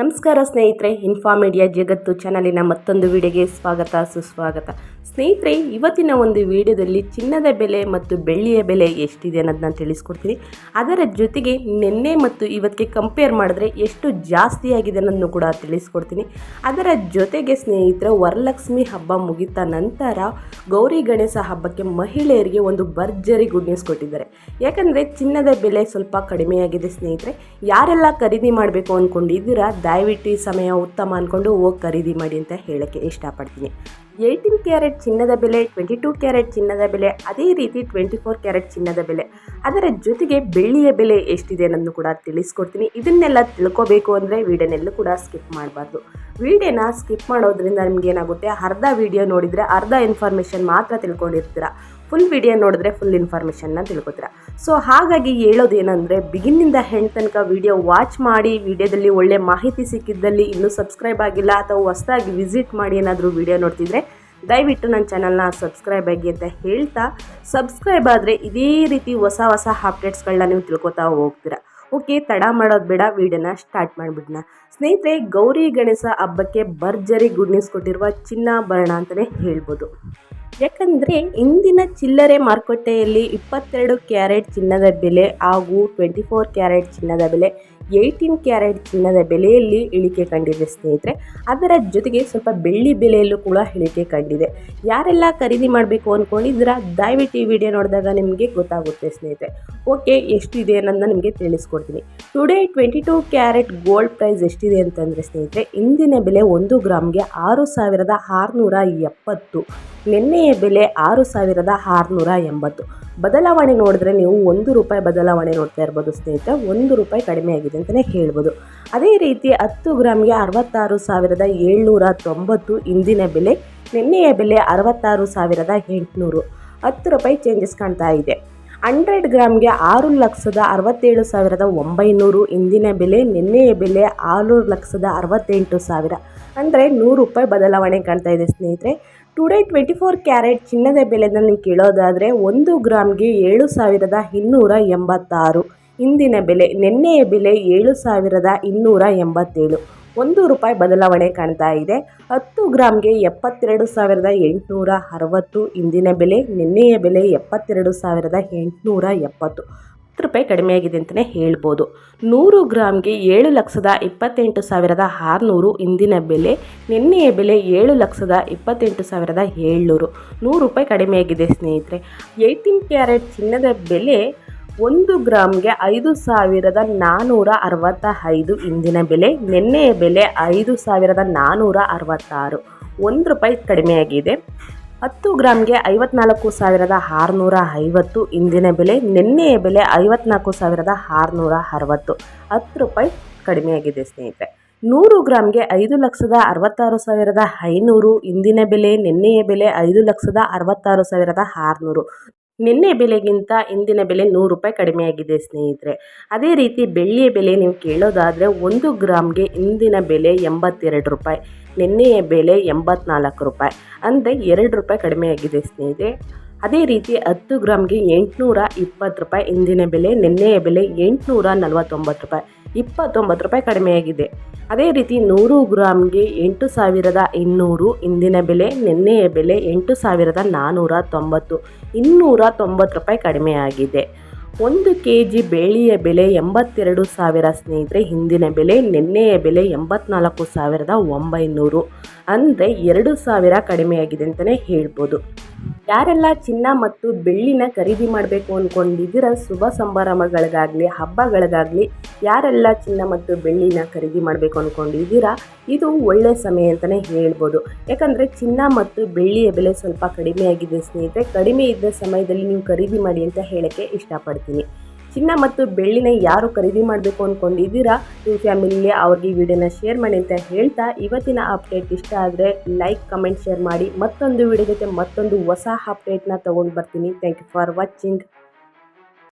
ನಮಸ್ಕಾರ ಸ್ನೇಹಿತರೆ info media ಜಗತ್ತು ಚಾನಲಿನ ಮತ್ತೊಂದು ವಿಡಿಯೋಗೆ ಸ್ವಾಗತ, ಸುಸ್ವಾಗತ. ಸ್ನೇಹಿತರೆ, ಇವತ್ತಿನ ಒಂದು ವಿಡಿಯೋದಲ್ಲಿ ಚಿನ್ನದ ಬೆಲೆ ಮತ್ತು ಬೆಳ್ಳಿಯ ಬೆಲೆ ಎಷ್ಟಿದೆ ಅನ್ನೋದನ್ನ ತಿಳಿಸ್ಕೊಡ್ತೀನಿ. ಅದರ ಜೊತೆಗೆ ನಿನ್ನೆ ಮತ್ತು ಇವತ್ತಿಗೆ ಕಂಪೇರ್ ಮಾಡಿದ್ರೆ ಎಷ್ಟು ಜಾಸ್ತಿ ಆಗಿದೆ ಅನ್ನೋದನ್ನು ಕೂಡ ತಿಳಿಸ್ಕೊಡ್ತೀನಿ. ಅದರ ಜೊತೆಗೆ ಸ್ನೇಹಿತರೆ, ವರಲಕ್ಷ್ಮಿ ಹಬ್ಬ ಮುಗಿದ ನಂತರ ಗೌರಿ ಗಣೇಶ ಹಬ್ಬಕ್ಕೆ ಮಹಿಳೆಯರಿಗೆ ಒಂದು ಭರ್ಜರಿ ಗುಡ್ ನ್ಯೂಸ್ ಕೊಟ್ಟಿದ್ದಾರೆ. ಯಾಕಂದರೆ ಚಿನ್ನದ ಬೆಲೆ ಸ್ವಲ್ಪ ಕಡಿಮೆಯಾಗಿದೆ ಸ್ನೇಹಿತರೆ. ಯಾರೆಲ್ಲ ಖರೀದಿ ಮಾಡಬೇಕು ಅಂದ್ಕೊಂಡಿದ್ದೀರಾ ದಯವಿಟ್ಟು ಈ ಸಮಯ ಉತ್ತಮ ಅಂದ್ಕೊಂಡು ಹೋಗಿ ಖರೀದಿ ಮಾಡಿ ಅಂತ ಹೇಳೋಕ್ಕೆ ಇಷ್ಟಪಡ್ತೀನಿ. ಏಯ್ಟೀನ್ ಕ್ಯಾರೆಟ್ ಚಿನ್ನದ ಬೆಲೆ, ಟ್ವೆಂಟಿ ಟೂ ಕ್ಯಾರೆಟ್ ಚಿನ್ನದ ಬೆಲೆ, ಅದೇ ರೀತಿ ಟ್ವೆಂಟಿ ಫೋರ್ ಕ್ಯಾರೆಟ್ ಚಿನ್ನದ ಬೆಲೆ. ಅದರ ಜೊತೆಗೆ ಬೆಳ್ಳಿಯ ಬೆಲೆ ಎಷ್ಟಿದೆ ಅನ್ನೋದನ್ನು ಕೂಡ ತಿಳಿಸ್ಕೊಡ್ತೀನಿ. ಇದನ್ನೆಲ್ಲ ತಿಳ್ಕೊಬೇಕು ಅಂದರೆ ವೀಡಿಯೋನೆಲ್ಲೂ ಕೂಡ ಸ್ಕಿಪ್ ಮಾಡಬಾರ್ದು. ವೀಡಿಯೋನ ಸ್ಕಿಪ್ ಮಾಡೋದ್ರಿಂದ ನಿಮ್ಗೆ ಏನಾಗುತ್ತೆ? ಅರ್ಧ ವೀಡಿಯೋ ನೋಡಿದರೆ ಅರ್ಧ ಇನ್ಫಾರ್ಮೇಷನ್ ಮಾತ್ರ ತಿಳ್ಕೊಂಡಿರ್ತೀರ. ಫುಲ್ ವಿಡಿಯೋ ನೋಡಿದ್ರೆ ಫುಲ್ ಇನ್ಫಾರ್ಮೇಷನ್ನ ತಿಳ್ಕೊತೀರ. ಸೊ ಹಾಗಾಗಿ ಹೇಳೋದೇನೆಂದರೆ ಬಿಗಿನಿಂದ ಹೆಣ್ಣು ತನಕ ವಿಡಿಯೋ ವಾಚ್ ಮಾಡಿ ವಿಡಿಯೋದಲ್ಲಿ ಒಳ್ಳೆ ಮಾಹಿತಿ ಸಿಕ್ಕಿದ್ದಲ್ಲಿ ಇನ್ನೂ ಸಬ್ಸ್ಕ್ರೈಬ್ ಆಗಿಲ್ಲ ಅಥವಾ ಹೊಸದಾಗಿ ವಿಸಿಟ್ ಮಾಡಿ ಏನಾದರೂ ವಿಡಿಯೋ ನೋಡ್ತಿದ್ರೆ, ದಯವಿಟ್ಟು ನನ್ನ ಚಾನಲ್ನ ಸಬ್ಸ್ಕ್ರೈಬ್ ಆಗಿ ಅಂತ ಹೇಳ್ತಾ ಸಬ್ಸ್ಕ್ರೈಬ್ ಆದರೆ ಇದೇ ರೀತಿ ಹೊಸ ಹೊಸ ಅಪ್ಡೇಟ್ಸ್ಗಳನ್ನ ನೀವು ತಿಳ್ಕೊತಾ ಹೋಗ್ತೀರಾ. ಓಕೆ ತಡ ಮಾಡೋದು ಬೇಡ ವಿಡಿಯೋನ ಸ್ಟಾರ್ಟ್ ಮಾಡಿಬಿಡೋಣ ಸ್ನೇಹಿತರೆ, ಗೌರಿ ಗಣೇಶ ಹಬ್ಬಕ್ಕೆ ಭರ್ಜರಿ ಗುಡ್ ನ್ಯೂಸ್ ಕೊಟ್ಟಿರುವ ಚಿನ್ನಾಭರಣ ಅಂತಲೇ ಹೇಳ್ಬೋದು. ಯಾಕಂದರೆ ಇಂದಿನ ಚಿಲ್ಲರೆ ಮಾರುಕಟ್ಟೆಯಲ್ಲಿ ಇಪ್ಪತ್ತೆರಡು ಕ್ಯಾರೆಟ್ ಚಿನ್ನದ ಬೆಲೆ ಹಾಗೂ ಟ್ವೆಂಟಿ ಫೋರ್ ಕ್ಯಾರೆಟ್ ಚಿನ್ನದ ಬೆಲೆ, ಏಯ್ಟೀನ್ ಕ್ಯಾರೆಟ್ ಚಿನ್ನದ ಬೆಲೆಯಲ್ಲಿ ಇಳಿಕೆ ಕಂಡಿದೆ ಸ್ನೇಹಿತರೆ. ಅದರ ಜೊತೆಗೆ ಸ್ವಲ್ಪ ಬೆಳ್ಳಿ ಬೆಲೆಯಲ್ಲೂ ಕೂಡ ಇಳಿಕೆ ಕಂಡಿದೆ. ಯಾರೆಲ್ಲ ಖರೀದಿ ಮಾಡಬೇಕು ಅಂದ್ಕೊಂಡಿದ್ದೀರಾ ದಯವಿಟ್ಟು ಈ ವಿಡಿಯೋ ನೋಡಿದಾಗ ನಿಮಗೆ ಗೊತ್ತಾಗುತ್ತೆ ಸ್ನೇಹಿತರೆ. ಓಕೆ, ಎಷ್ಟಿದೆ ಅನ್ನೋದನ್ನ ನಿಮಗೆ ತಿಳಿಸ್ಕೊಡ್ತೀನಿ. Today twenty two carat gold price ಎಷ್ಟಿದೆ ಅಂತಂದರೆ ಸ್ನೇಹಿತರೆ, ಇಂದಿನ ಬೆಲೆ ಒಂದು ಗ್ರಾಮ್ಗೆ ಆರು ಸಾವಿರದ ಆರುನೂರ ಎಪ್ಪತ್ತು. ನಿನ್ನೆಯ ಬೆಲೆ ಆರು ಸಾವಿರದ ಆರುನೂರ ಎಂಬತ್ತು. ಬದಲಾವಣೆ ನೋಡಿದ್ರೆ ನೀವು ಒಂದು ರೂಪಾಯಿ ಬದಲಾವಣೆ ನೋಡ್ತಾ ಇರ್ಬೋದು ಸ್ನೇಹಿತರೆ, ಒಂದು ರೂಪಾಯಿ ಕಡಿಮೆ ಆಗಿದೆ ಅಂತಲೇ ಹೇಳ್ಬೋದು. ಅದೇ ರೀತಿ ಹತ್ತು ಗ್ರಾಮ್ಗೆ ಅರವತ್ತಾರು ಸಾವಿರದ ಏಳ್ನೂರ ತೊಂಬತ್ತು ಇಂದಿನ ಬೆಲೆ, ನಿನ್ನೆಯ ಬೆಲೆ ಅರವತ್ತಾರು ಸಾವಿರದ ಎಂಟುನೂರು. ಹತ್ತು ರೂಪಾಯಿ ಚೇಂಜಸ್ ಕಾಣ್ತಾ ಇದೆ. ಹಂಡ್ರೆಡ್ ಗ್ರಾಮ್ಗೆ ಆರು ಲಕ್ಷದ ಅರವತ್ತೇಳು ಸಾವಿರದ ಒಂಬೈನೂರು ಇಂದಿನ ಬೆಲೆ, ನಿನ್ನೆಯ ಬೆಲೆ ಆರು ಲಕ್ಷದ ಅರವತ್ತೆಂಟು ಸಾವಿರ. ಅಂದರೆ ನೂರು ರೂಪಾಯಿ ಬದಲಾವಣೆ ಕಾಣ್ತಾ ಇದೆ ಸ್ನೇಹಿತರೆ. ಟುಡೇ ಟ್ವೆಂಟಿ ಫೋರ್ ಕ್ಯಾರೆಟ್ ಚಿನ್ನದ ಬೆಲೆನ ನೀವು ಕೇಳೋದಾದರೆ ಒಂದು ಗ್ರಾಮ್ಗೆ ಏಳು ಸಾವಿರದ ಇನ್ನೂರ ಎಂಬತ್ತಾರು. ಇಂದಿನ ಬೆಲೆ, ನಿನ್ನೆಯ ಬೆಲೆ ಏಳು ಸಾವಿರದ ಇನ್ನೂರ ಎಂಬತ್ತೇಳು. ಒಂದು ರೂಪಾಯಿ ಬದಲಾವಣೆ ಕಾಣ್ತಾ ಇದೆ. ಹತ್ತು ಗ್ರಾಮ್ಗೆ ಎಪ್ಪತ್ತೆರಡು ಸಾವಿರದ ಎಂಟುನೂರ ಅರವತ್ತು. ಇಂದಿನ ಬೆಲೆ, ನಿನ್ನೆಯ ಬೆಲೆ ಎಪ್ಪತ್ತೆರಡು ಸಾವಿರದ ಎಂಟುನೂರ ಎಪ್ಪತ್ತು. ಹತ್ತು ರೂಪಾಯಿ ಕಡಿಮೆಯಾಗಿದೆ ಅಂತಲೇ ಹೇಳ್ಬೋದು. ನೂರು ಗ್ರಾಮ್ಗೆ ಏಳು ಲಕ್ಷದ ಇಪ್ಪತ್ತೆಂಟು ಸಾವಿರದ ಆರುನೂರು ಇಂದಿನ ಬೆಲೆ, ನಿನ್ನೆಯ ಬೆಲೆ ಏಳು ಲಕ್ಷದ ಇಪ್ಪತ್ತೆಂಟು ಸಾವಿರದ ಏಳ್ನೂರು. ನೂರು ರೂಪಾಯಿ ಕಡಿಮೆಯಾಗಿದೆ ಸ್ನೇಹಿತರೆ. ಏಯ್ಟೀನ್ ಕ್ಯಾರೆಟ್ ಚಿನ್ನದ ಬೆಲೆ ಒಂದು ಗ್ರಾಮ್ಗೆ ಐದು ಸಾವಿರದ ನಾನ್ನೂರ ಅರವತ್ತ ಐದು ಇಂದಿನ ಬೆಲೆ, ನಿನ್ನೆಯ ಬೆಲೆ ಐದು ಸಾವಿರದ ನಾನ್ನೂರ ಅರವತ್ತಾರು. ಒಂದು ರೂಪಾಯಿ ಕಡಿಮೆಯಾಗಿದೆ ಹತ್ತು ಗ್ರಾಮ್ಗೆ ಐವತ್ನಾಲ್ಕು ಸಾವಿರದ ಆರುನೂರ ಐವತ್ತು. ಇಂದಿನ ಬೆಲೆ, ನಿನ್ನೆಯ ಬೆಲೆ ಐವತ್ನಾಲ್ಕು ಸಾವಿರದ ಆರುನೂರ ಅರವತ್ತು. ಹತ್ತು ರೂಪಾಯಿ ಕಡಿಮೆಯಾಗಿದೆ ಸ್ನೇಹಿತರೆ. ನೂರು ಗ್ರಾಮ್ಗೆ ಐದು ಲಕ್ಷದ ಅರವತ್ತಾರು ಸಾವಿರದ ಐನೂರು. ಇಂದಿನ ಬೆಲೆ, ನಿನ್ನೆಯ ಬೆಲೆ ಐದು ಲಕ್ಷದ ಅರವತ್ತಾರು ಸಾವಿರದ ಆರುನೂರು. ನಿನ್ನೆ ಬೆಲೆಗಿಂತ ಇಂದಿನ ಬೆಲೆ ನೂರು ರೂಪಾಯಿ ಕಡಿಮೆಯಾಗಿದೆ, ಸ್ನೇಹಿತರೆ. ಅದೇ ರೀತಿ ಬೆಳ್ಳಿಯ ಬೆಲೆ ನೀವು ಕೇಳೋದಾದರೆ ಒಂದು ಗ್ರಾಮ್ಗೆ ಇಂದಿನ ಬೆಲೆ ಎಂಬತ್ತೆರಡು ರೂಪಾಯಿ, ನಿನ್ನೆಯ ಬೆಲೆ ಎಂಬತ್ನಾಲ್ಕು ರೂಪಾಯಿ, ಅಂದರೆ ಎರಡು ರೂಪಾಯಿ ಕಡಿಮೆಯಾಗಿದೆ, ಸ್ನೇಹಿತರೆ. ಅದೇ ರೀತಿ ಹತ್ತು ಗ್ರಾಮ್ಗೆ ಎಂಟುನೂರ ಇಪ್ಪತ್ತು ರೂಪಾಯಿ ಇಂದಿನ ಬೆಲೆ, ನಿನ್ನೆಯ ಬೆಲೆ ಎಂಟುನೂರ ನಲವತ್ತೊಂಬತ್ತು ರೂಪಾಯಿ. ಇಪ್ಪತ್ತೊಂಬತ್ತು ರೂಪಾಯಿ ಕಡಿಮೆಯಾಗಿದೆ. ಅದೇ ರೀತಿ ನೂರು ಗ್ರಾಮ್ಗೆ ಎಂಟು ಸಾವಿರದ ಇನ್ನೂರು, ಇಂದಿನ ಬೆಲೆ, ನಿನ್ನೆಯ ಬೆಲೆ ಎಂಟು ಸಾವಿರದ ನಾನ್ನೂರ ತೊಂಬತ್ತು, ಇನ್ನೂರ ತೊಂಬತ್ತು ರೂಪಾಯಿ ಕಡಿಮೆಯಾಗಿದೆ. ಒಂದು ಕೆ ಜಿ ಬೆಳ್ಳಿಯ ಬೆಲೆ ಎಂಬತ್ತೆರಡು ಸಾವಿರ, ಸ್ನೇಹಿತರೆ, ಹಿಂದಿನ ಬೆಲೆ, ನಿನ್ನೆಯ ಬೆಲೆ ಎಂಬತ್ನಾಲ್ಕು ಸಾವಿರದ ಒಂಬೈನೂರು, ಅಂದರೆ ಎರಡು ಸಾವಿರ ಕಡಿಮೆಯಾಗಿದೆ ಅಂತಲೇ ಹೇಳ್ಬೋದು. ಯಾರೆಲ್ಲ ಚಿನ್ನ ಮತ್ತು ಬೆಳ್ಳಿನ ಖರೀದಿ ಮಾಡಬೇಕು ಅಂದ್ಕೊಂಡಿದ್ದೀರ ಶುಭ ಸಂಭ್ರಮಗಳಿಗಾಗಲಿ, ಹಬ್ಬಗಳಿಗಾಗಲಿ ಯಾರೆಲ್ಲ ಚಿನ್ನ ಮತ್ತು ಬೆಳ್ಳಿನ ಖರೀದಿ ಮಾಡಬೇಕು ಅಂದ್ಕೊಂಡಿದ್ದೀರಾ ಇದು ಒಳ್ಳೆಯ ಸಮಯ ಅಂತಲೇ ಹೇಳ್ಬೋದು. ಯಾಕಂದರೆ ಚಿನ್ನ ಮತ್ತು ಬೆಳ್ಳಿಯ ಬೆಲೆ ಸ್ವಲ್ಪ ಕಡಿಮೆಯಾಗಿದೆ ಸ್ನೇಹಿತರೆ. ಕಡಿಮೆ ಇದ್ದ ಸಮಯದಲ್ಲಿ ನೀವು ಖರೀದಿ ಮಾಡಿ ಅಂತ ಹೇಳೋಕ್ಕೆ ಇಷ್ಟಪಡ್ತೀನಿ. ಚಿನ್ನ ಮತ್ತು ಬೆಳ್ಳಿನ ಯಾರು ಖರೀದಿ ಮಾಡಬೇಕು ಅಂದ್ಕೊಂಡಿದ್ದೀರಾ ನಿಮ್ಮ ಫ್ಯಾಮಿಲಿಯಲ್ಲಿ ಅವ್ರಿಗೆ ಈ ವಿಡಿಯೋನ ಶೇರ್ ಮಾಡಿ ಅಂತ ಹೇಳ್ತಾ ಇವತ್ತಿನ ಅಪ್ಡೇಟ್ ಇಷ್ಟ ಆದರೆ ಲೈಕ್ ಕಮೆಂಟ್ ಶೇರ್ ಮಾಡಿ ಮತ್ತೊಂದು ವಿಡಿಯೋ ಜೊತೆ ಮತ್ತೊಂದು ಹೊಸ ಅಪ್ಡೇಟ್ನ ತೊಗೊಂಡು ಬರ್ತೀನಿ. Thank you for watching